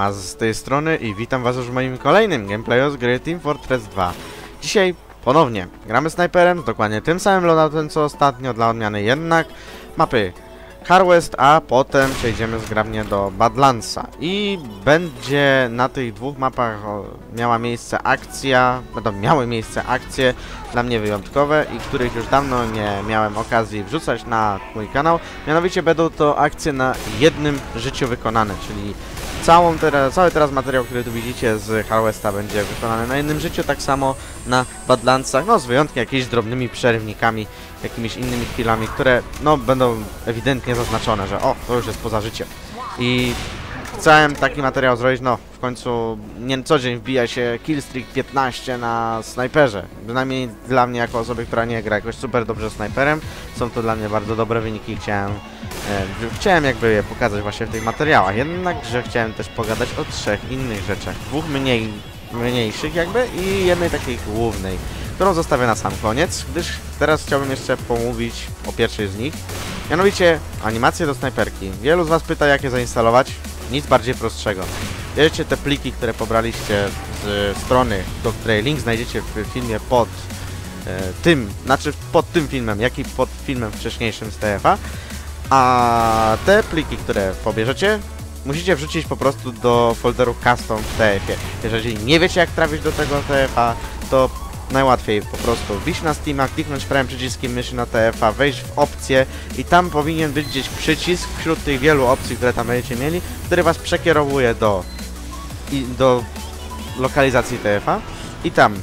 Tomas z tej strony i witam was już w moim kolejnym gameplayu z gry Team Fortress 2. Dzisiaj ponownie gramy snajperem, dokładnie tym samym loadoutem co ostatnio, dla odmiany jednak mapy Car West, a potem przejdziemy zgrabnie do Badlandsa i będzie na tych dwóch mapach miała miejsce akcja, będą miały miejsce akcje dla mnie wyjątkowe i których już dawno nie miałem okazji wrzucać na mój kanał. Mianowicie będą to akcje na jednym życiu wykonane, czyli całą teraz, cały teraz materiał, który tu widzicie z Harvesta będzie wykonany na jednym życiu, tak samo na Badlandsach, no z wyjątkiem jakimiś drobnymi przerwnikami, jakimiś innymi chwilami, które no będą ewidentnie zaznaczone, że o, to już jest poza życiem. I chciałem taki materiał zrobić, no w końcu nie co dzień wbija się killstreak 15 na snajperze. Bynajmniej dla mnie jako osoby, która nie gra jakoś super dobrze snajperem, są to dla mnie bardzo dobre wyniki. Chciałem, chciałem jakby je pokazać właśnie w tych materiałach. Jednakże chciałem też pogadać o trzech innych rzeczach. Dwóch mniej, mniejszych jakby i jednej takiej głównej, którą zostawię na sam koniec, gdyż teraz chciałbym jeszcze pomówić o pierwszej z nich. Mianowicie animacje do snajperki. Wielu z Was pyta jak je zainstalować. Nic bardziej prostszego. Bierzecie te pliki, które pobraliście z strony, do której link znajdziecie w filmie pod e, tym, znaczy pod tym filmem, jak i pod filmem wcześniejszym z TF-a. A te pliki, które pobierzecie, musicie wrzucić po prostu do folderu custom w TF-ie. Jeżeli nie wiecie jak trafić do tego TF-a, to najłatwiej po prostu wbić na Steama, kliknąć prawym przyciskiem myszy na TF-a, wejść w opcje i tam powinien być gdzieś przycisk wśród tych wielu opcji, które tam będziecie mieli, który was przekierowuje do, i, do lokalizacji TF-a i tam,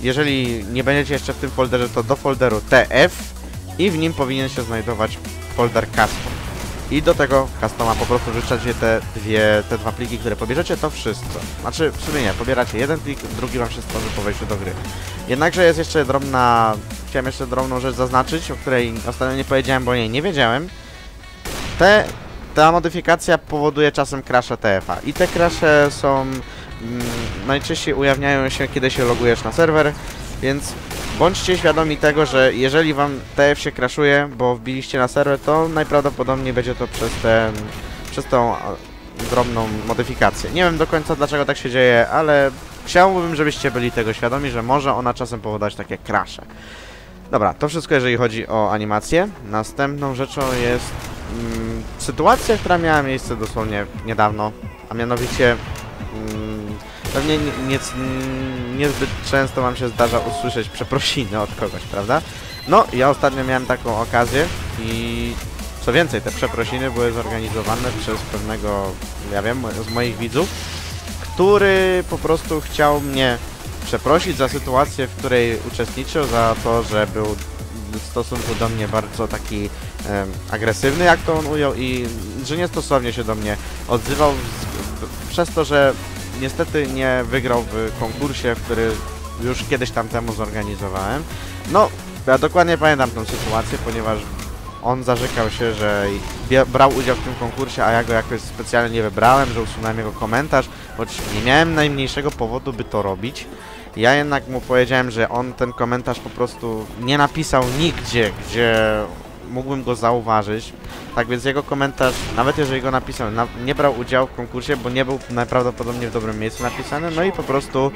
jeżeli nie będziecie jeszcze w tym folderze, to do folderu TF i w nim powinien się znajdować folder custom. I do tego customa po prostu wrzucacie te dwie, te dwa pliki, które pobierzecie, to wszystko. Znaczy, w sumie nie, pobieracie jeden plik, drugi wam się stworzy po wejściu do gry. Jednakże jest jeszcze drobna, chciałem jeszcze drobną rzecz zaznaczyć, o której ostatnio nie powiedziałem, bo nie, nie wiedziałem. Te, ta modyfikacja powoduje czasem crashe TF-a i te crashe są, mm, najczęściej ujawniają się, kiedy się logujesz na serwer, więc bądźcie świadomi tego, że jeżeli wam TF się crashuje, bo wbiliście na serwer, to najprawdopodobniej będzie to przez ten, przez tą drobną modyfikację. Nie wiem do końca dlaczego tak się dzieje, ale chciałbym, żebyście byli tego świadomi, że może ona czasem powodować takie crashe. Dobra, to wszystko jeżeli chodzi o animację. Następną rzeczą jest mm, sytuacja, która miała miejsce dosłownie niedawno, a mianowicie mm, pewnie nie, nie, niezbyt często wam się zdarza usłyszeć przeprosiny od kogoś, prawda? No, ja ostatnio miałem taką okazję i co więcej, te przeprosiny były zorganizowane przez pewnego, ja wiem, z moich widzów, który po prostu chciał mnie przeprosić za sytuację, w której uczestniczył, za to, że był w stosunku do mnie bardzo taki em, agresywny, jak to on ujął, i że niestosownie się do mnie odzywał, z, przez to, że niestety nie wygrał w konkursie, który już kiedyś tam temu zorganizowałem. No, ja dokładnie pamiętam tę sytuację, ponieważ on zarzekał się, że brał udział w tym konkursie, a ja go jakoś specjalnie nie wybrałem, że usunąłem jego komentarz, choć nie miałem najmniejszego powodu, by to robić. Ja jednak mu powiedziałem, że on ten komentarz po prostu nie napisał nigdzie, gdzie mógłbym go zauważyć. Tak więc jego komentarz, nawet jeżeli go napisał, na, nie brał udziału w konkursie, bo nie był najprawdopodobniej w dobrym miejscu napisany, no i po prostu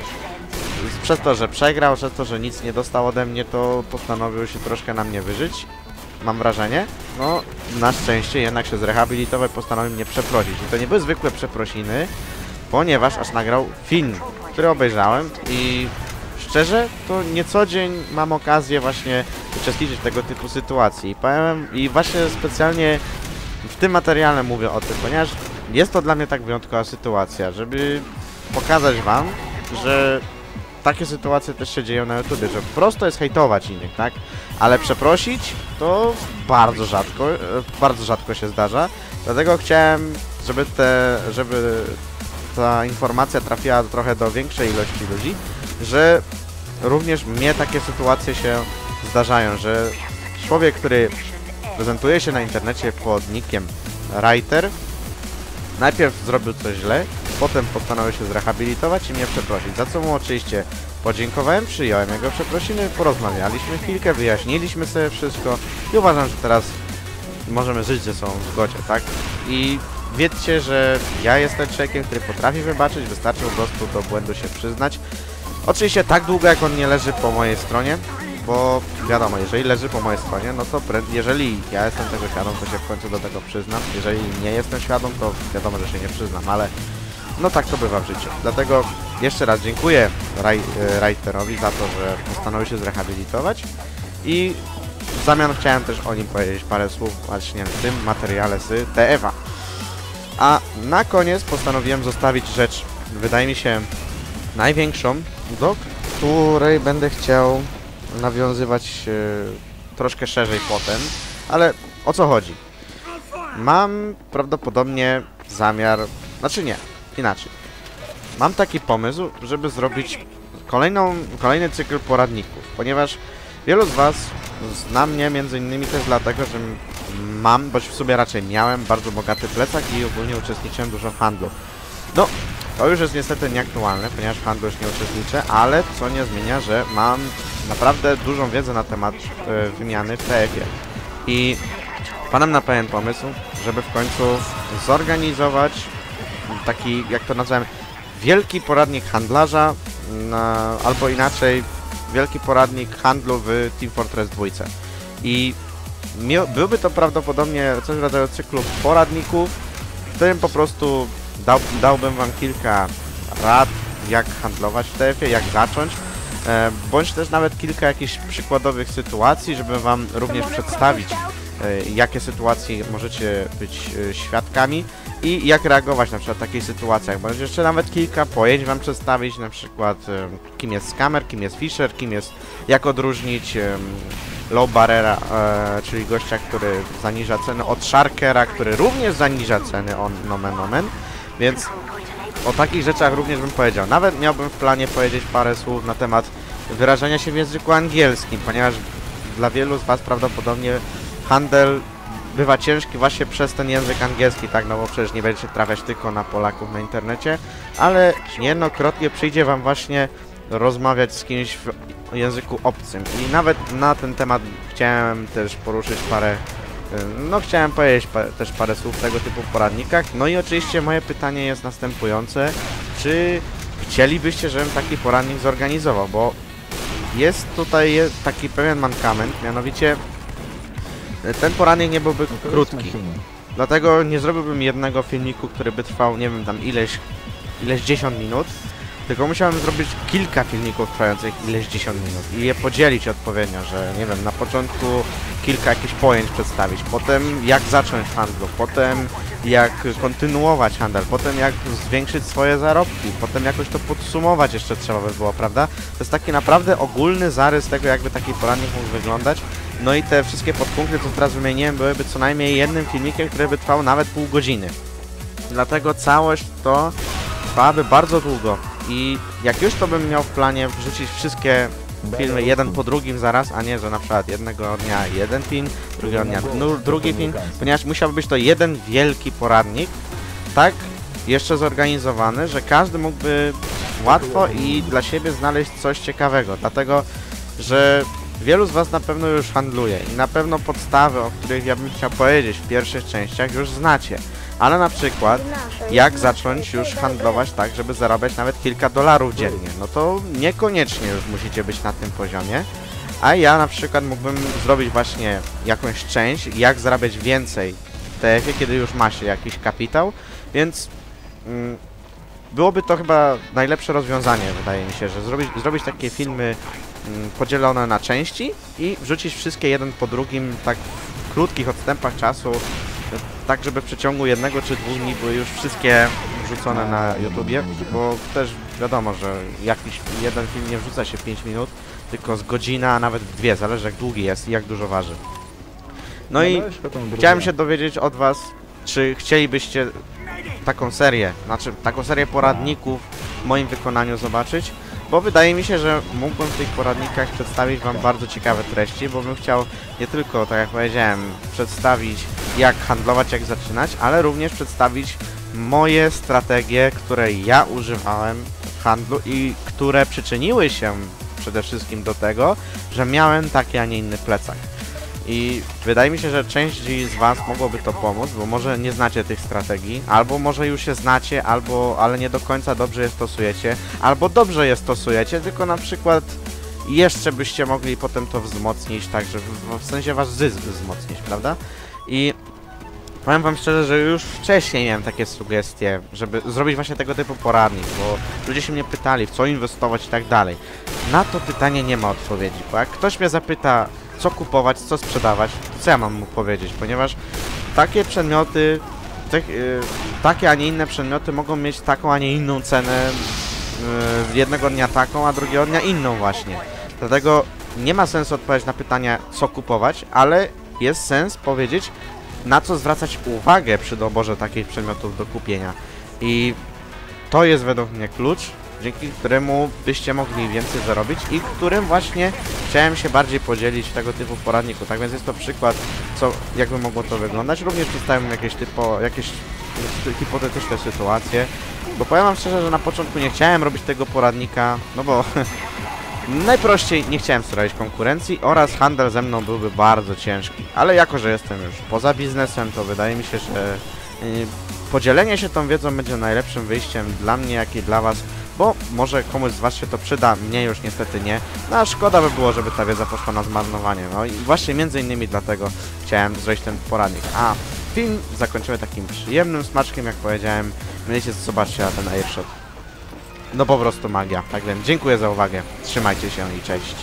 przez to, że przegrał, przez to, że nic nie dostał ode mnie, to postanowił się troszkę na mnie wyżyć. Mam wrażenie. No, na szczęście jednak się zrehabilitował i postanowił mnie przeprosić. I to nie były zwykłe przeprosiny, ponieważ aż nagrał film, który obejrzałem i szczerze, to nie co dzień mam okazję właśnie uczestniczyć w tego typu sytuacji. I powiem, i właśnie specjalnie w tym materiale mówię o tym, ponieważ jest to dla mnie tak wyjątkowa sytuacja, żeby pokazać wam, że takie sytuacje też się dzieją na YouTubie, że prosto jest hejtować innych, tak? Ale przeprosić to bardzo rzadko, e, bardzo rzadko się zdarza. Dlatego chciałem, żeby te, żeby ta informacja trafiła trochę do większej ilości ludzi, że również mnie takie sytuacje się zdarzają, że człowiek, który prezentuje się na internecie pod nickiem Writer, najpierw zrobił coś źle, potem postanowił się zrehabilitować i mnie przeprosić, za co mu oczywiście podziękowałem, przyjąłem jego przeprosiny, porozmawialiśmy chwilkę, wyjaśniliśmy sobie wszystko i uważam, że teraz możemy żyć ze sobą w zgodzie, tak? I wiedzcie, że ja jestem człowiekiem, który potrafi wybaczyć, wystarczy po prostu do błędu się przyznać. Oczywiście tak długo, jak on nie leży po mojej stronie, bo wiadomo, jeżeli leży po mojej stronie, no to jeżeli ja jestem tego świadom, to się w końcu do tego przyznam. Jeżeli nie jestem świadom, to wiadomo, że się nie przyznam, ale no tak to bywa w życiu. Dlatego jeszcze raz dziękuję Raj, Writerowi za to, że postanowił się zrehabilitować i w zamian chciałem też o nim powiedzieć parę słów właśnie w tym materiale z TFA. A na koniec postanowiłem zostawić rzecz, wydaje mi się, największą, do której będę chciał nawiązywać e, troszkę szerzej potem, ale o co chodzi? Mam prawdopodobnie zamiar, znaczy nie, inaczej. Mam taki pomysł, żeby zrobić kolejną, kolejny cykl poradników, ponieważ wielu z Was zna mnie między innymi też dlatego, że mam, bądź w sobie raczej miałem bardzo bogaty plecak i ogólnie uczestniczyłem dużo w handlu. No, to już jest niestety nieaktualne, ponieważ w handlu już nie uczestniczę, ale co nie zmienia, że mam naprawdę dużą wiedzę na temat e, wymiany w TF-ie. I wpadam na pewien pomysł, żeby w końcu zorganizować taki, jak to nazwałem, wielki poradnik handlarza, na, albo inaczej, wielki poradnik handlu w Team Fortress 2. I byłby to prawdopodobnie coś w rodzaju cyklu poradników, w którym po prostu dał, dałbym wam kilka rad, jak handlować w TF-ie, jak zacząć, e, bądź też nawet kilka jakichś przykładowych sytuacji, żeby wam również przedstawić, e, jakie sytuacje możecie być e, świadkami i jak reagować na przykład w takich sytuacjach. Bądź jeszcze nawet kilka pojęć wam przedstawić, na przykład kim jest scammer, kim jest fisher, kim jest, jak odróżnić low barrera, czyli gościa, który zaniża ceny od sharkera, który również zaniża ceny, on nomen omen, więc o takich rzeczach również bym powiedział. Nawet miałbym w planie powiedzieć parę słów na temat wyrażania się w języku angielskim, ponieważ dla wielu z Was prawdopodobnie handel bywa ciężki właśnie przez ten język angielski, tak, no bo przecież nie będziecie trafiać tylko na Polaków na internecie, ale niejednokrotnie przyjdzie Wam właśnie rozmawiać z kimś w języku obcym. I nawet na ten temat chciałem też poruszyć parę no chciałem powiedzieć pa też parę słów tego typu poradnikach. No i oczywiście moje pytanie jest następujące. Czy chcielibyście, żebym taki poradnik zorganizował? Bo jest tutaj je- taki pewien mankament, mianowicie y, ten poradnik nie byłby krótki. Dlatego nie zrobiłbym jednego filmiku, który by trwał, nie wiem, tam ileś, ileś dziesiąt minut, tylko musiałem zrobić kilka filmików trwających ileś dziesiąt minut i je podzielić odpowiednio, że nie wiem, na początku kilka jakichś pojęć przedstawić, potem jak zacząć handlu, potem jak kontynuować handel, potem jak zwiększyć swoje zarobki, potem jakoś to podsumować jeszcze trzeba by było, prawda? To jest taki naprawdę ogólny zarys tego, jakby taki poradnik mógł wyglądać. No i te wszystkie podpunkty, co teraz wymieniłem, byłyby co najmniej jednym filmikiem, który by trwał nawet pół godziny. Dlatego całość to trwałaby bardzo długo. I jak już to bym miał w planie wrzucić wszystkie filmy jeden po drugim zaraz, a nie, że na przykład jednego dnia jeden film, drugiego dnia dru- drugi film, ponieważ musiałby być to jeden wielki poradnik, tak jeszcze zorganizowany, że każdy mógłby łatwo i dla siebie znaleźć coś ciekawego, dlatego, że wielu z Was na pewno już handluje i na pewno podstawy, o których ja bym chciał powiedzieć w pierwszych częściach już znacie, ale na przykład jak zacząć już handlować tak, żeby zarabiać nawet kilka dolarów dziennie. No to niekoniecznie już musicie być na tym poziomie. A ja na przykład mógłbym zrobić właśnie jakąś część, jak zarabiać więcej w TF-ie, kiedy już ma się jakiś kapitał, więc mm, byłoby to chyba najlepsze rozwiązanie, wydaje mi się, że zrobić, zrobić takie filmy mm, podzielone na części i wrzucić wszystkie jeden po drugim tak w krótkich odstępach czasu tak żeby w przeciągu jednego czy dwóch dni były już wszystkie wrzucone na YouTubie, bo też wiadomo, że jakiś jeden film nie wrzuca się w 5 minut, tylko z godzina, a nawet dwie, zależy jak długi jest i jak dużo waży. No i chciałem się dowiedzieć od was, czy chcielibyście taką serię, znaczy taką serię poradników w moim wykonaniu zobaczyć, bo wydaje mi się, że mógłbym w tych poradnikach przedstawić wam bardzo ciekawe treści, bo bym chciał nie tylko, tak jak powiedziałem, przedstawić jak handlować, jak zaczynać, ale również przedstawić moje strategie, które ja używałem w handlu i które przyczyniły się przede wszystkim do tego, że miałem taki, a nie inny plecak. I wydaje mi się, że części z Was mogłoby to pomóc, bo może nie znacie tych strategii, albo może już je znacie, albo ale nie do końca dobrze je stosujecie, albo dobrze je stosujecie, tylko na przykład jeszcze byście mogli potem to wzmocnić, tak, że w, w sensie Wasz zysk wzmocnić, prawda? I powiem Wam szczerze, że już wcześniej miałem takie sugestie, żeby zrobić właśnie tego typu poradnik, bo ludzie się mnie pytali, w co inwestować i tak dalej. Na to pytanie nie ma odpowiedzi, bo jak ktoś mnie zapyta, co kupować, co sprzedawać, co ja mam mu powiedzieć, ponieważ takie przedmioty, tych, y, takie, a nie inne przedmioty mogą mieć taką, a nie inną cenę y, jednego dnia taką, a drugiego dnia inną właśnie. Dlatego nie ma sensu odpowiadać na pytania, co kupować, ale jest sens powiedzieć, na co zwracać uwagę przy doborze takich przedmiotów do kupienia. I to jest według mnie klucz, dzięki któremu byście mogli więcej zarobić i którym właśnie chciałem się bardziej podzielić w tego typu poradniku. Tak więc jest to przykład, co, jakby mogło to wyglądać. Również przedstawiam jakieś typo, jakieś hipotetyczne sytuacje, bo powiem wam szczerze, że na początku nie chciałem robić tego poradnika, no bo najprościej nie chciałem sprawić konkurencji oraz handel ze mną byłby bardzo ciężki. Ale jako, że jestem już poza biznesem, to wydaje mi się, że yy, podzielenie się tą wiedzą będzie najlepszym wyjściem dla mnie, jak i dla was, bo może komuś z was się to przyda, mnie już niestety nie. No a szkoda by było, żeby ta wiedza poszła na zmarnowanie. No i właśnie między innymi dlatego chciałem zrobić ten poradnik. A film zakończymy takim przyjemnym smaczkiem, jak powiedziałem. Mieliście zobaczcie na ten airshot. No po prostu magia. Tak więc dziękuję za uwagę. Trzymajcie się i cześć.